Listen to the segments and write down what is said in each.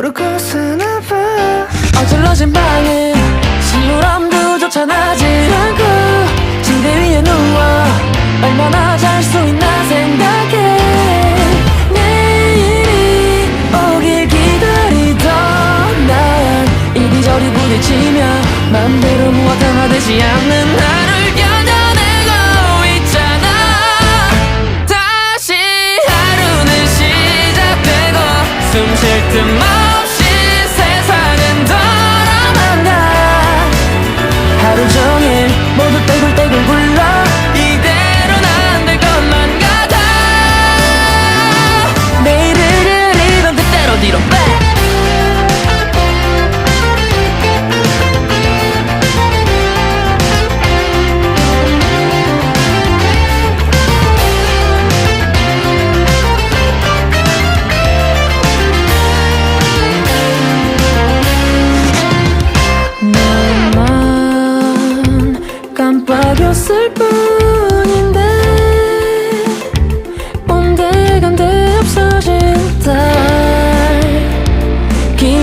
서로 가사나 봐 어질러진 방에 실로람도 쫓아나질 않고 침대 위에 누워 얼마나 잘 수 있나 생각해. 내일이 오길 기다리던 난 이리저리 부딪히며 맘대로 무엇 하나 되지 않는 날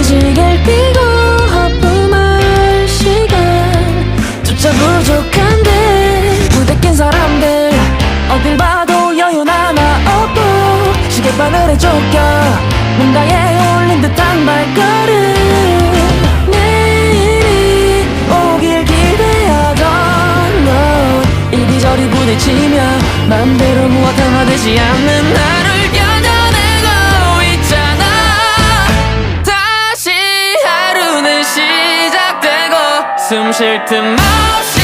무지개를 피고 허품할 시간조차 부족한데 무대 낀 사람들 어딜 봐도 여유 하나 없고 시계바늘에 쫓겨 뭔가에 올린 듯한 발걸음. 내일이 오길 기대하던 넌 이리저리 부딪히며 맘대로 무엇 하나 되지 않는 나를 숨쉴 틈 없이